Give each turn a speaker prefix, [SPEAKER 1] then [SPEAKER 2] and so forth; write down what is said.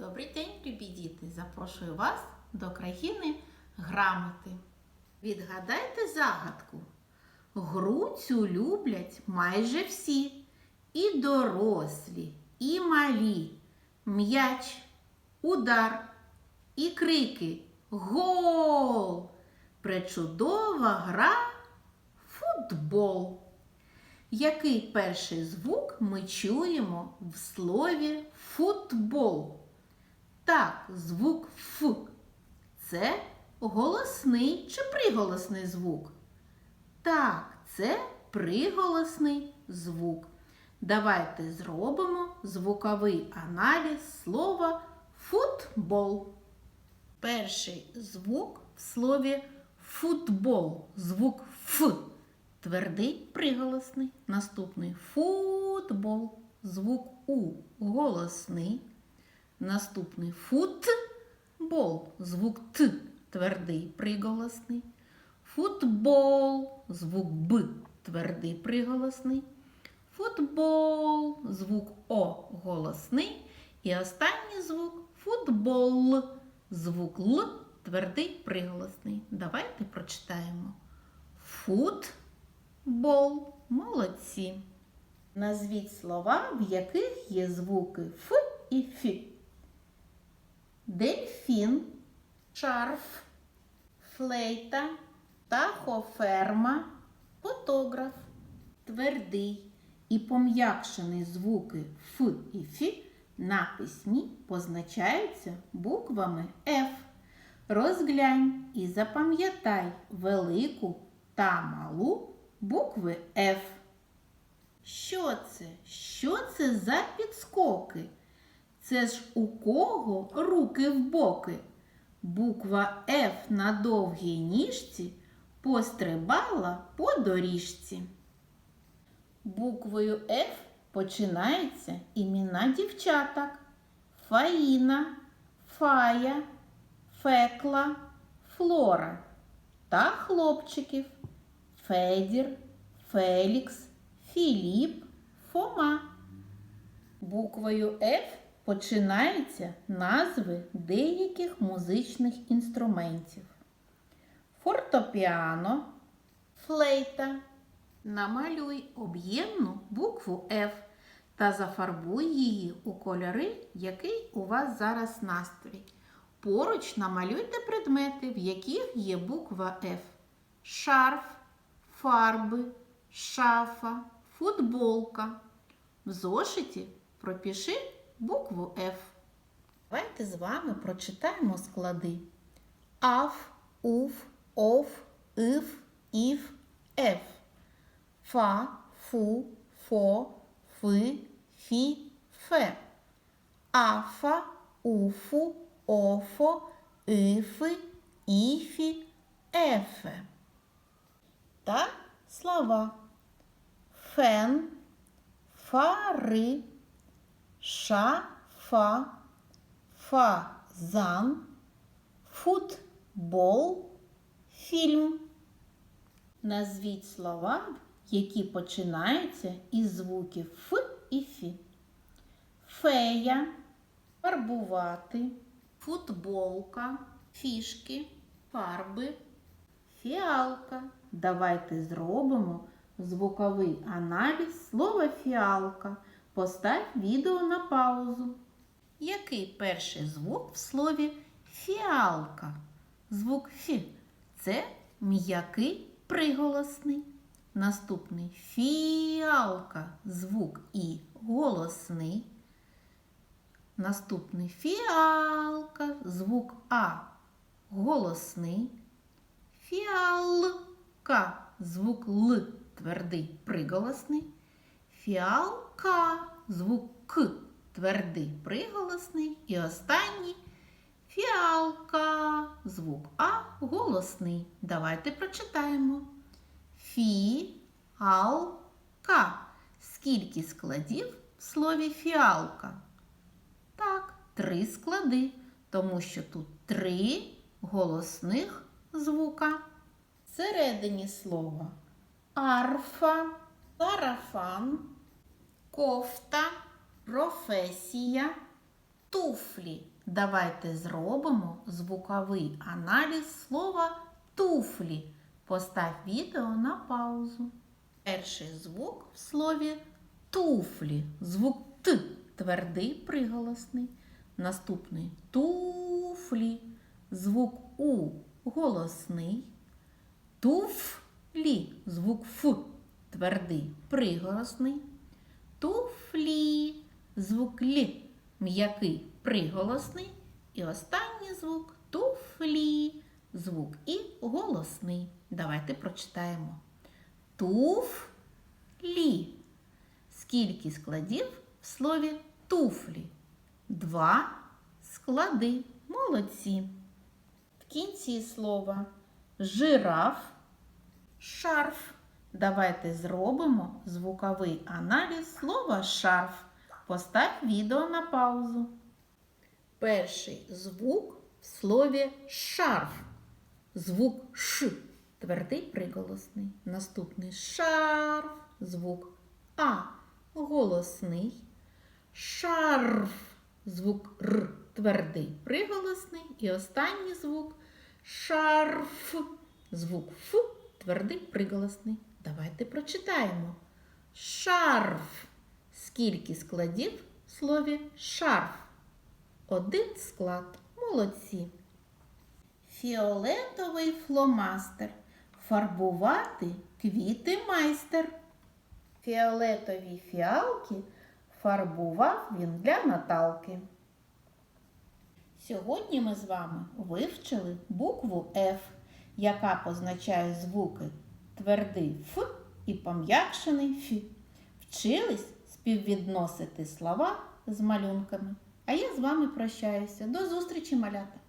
[SPEAKER 1] Добрий день, любі діти! Запрошую вас до країни грамоти. Відгадайте загадку. Гру цю люблять майже всі. І дорослі, і малі. М'яч, удар і крики Гол! Пречудова гра футбол. Який перший звук ми чуємо в слові футбол? Так, звук Ф. Це голосний чи приголосний звук? Так, це приголосний звук. Давайте зробимо звуковий аналіз слова футбол. Перший звук в слові футбол. Звук Ф. Твердий приголосний. Наступний футбол. Звук У голосний. Наступний футбол. Звук Т. Твердий приголосний. Футбол. Звук Б. Твердий приголосний. Футбол. Звук О голосний. І останній звук футбол. Звук Л. Твердий приголосний. Давайте прочитаємо. Футбол. Молодці. Назвіть слова, в яких є звуки Ф і Ф. Дельфін, шарф, флейта, тахоферма, фотограф, твердий і пом'якшений звуки Ф і Ф на письмі позначаються буквами Ф. Розглянь і запам'ятай велику та малу букви Ф. Що це? Що це за підскоки? Це ж у кого руки в боки? Буква Ф на довгій ніжці пострибала по доріжці. Буквою Ф починаються імена дівчаток. Фаїна, Фая, Фекла, Флора та хлопчиків Федір, Фелікс, Філіп, Фома. Буквою Ф починаються назви деяких музичних інструментів. Фортопіано, флейта. Намалюй об'ємну букву F та зафарбуй її у кольори, який у вас зараз настрій. Поруч намалюйте предмети, в яких є буква F. Шарф, фарби, шафа, футболка. В зошиті пропиши букву F. Давайте з вами прочитаємо склади. Аф, уф, оф, иф, іф, еф. Фа, фу, фо, фи, фі, фе. Афа, уфу, офо, ифи, іфі, ефе. Та слова фен, фари, шафа, фазан, футбол, фільм. Назвіть слова, які починаються із звуків Ф і Фі. Фея, фарбувати, футболка, фішки, фарби, фіалка. Давайте зробимо звуковий аналіз слова фіалка. Постав відео на паузу. Який перший звук в слові фіалка? Звук Фі це м'який приголосний. Наступний фіалка, звук І голосний. Наступний фіалка, звук А голосний. Фіалка, звук Л твердий приголосний. Фіалка, звук К твердий приголосний. І останній фіалка, звук А голосний. Давайте прочитаємо. Фіалка. Скільки складів в слові фіалка? Так, три склади, тому що тут три голосних звука. Всередині слова арфа, сарафан, кофта, професія, туфлі. Давайте зробимо звуковий аналіз слова туфлі. Постав відео на паузу. Перший звук в слові туфлі. Звук Т твердий приголосний. Наступний туфлі. Звук У голосний. Туфлі. Звук Ф твердий приголосний. Туфлі. Звук Л м'який приголосний. І останній звук туфлі. Звук І голосний. Давайте прочитаємо. Туфлі. Скільки складів в слові туфлі? Два склади. Молодці. В кінці слова жираф, шарф. Давайте зробимо звуковий аналіз слова шарф. Постав відео на паузу. Перший звук в слові шарф. Звук Ш. Твердий приголосний. Наступний шарф. Звук А. Голосний. Шарф. Звук Р. Твердий приголосний. І останній звук шарф. Звук Ф. Твердий приголосний. Давайте прочитаємо. Шарф. Скільки складів в слові шарф? Один склад. Молодці. Фіолетовий фломастер. Фарбувати квіти майстер. Фіолетові фіалки фарбував він для Наталки. Сьогодні ми з вами вивчили букву F, яка позначає звуки твердий Ф і пом'якшений Ф. Вчились співвідносити слова з малюнками. А я з вами прощаюся. До зустрічі, малята!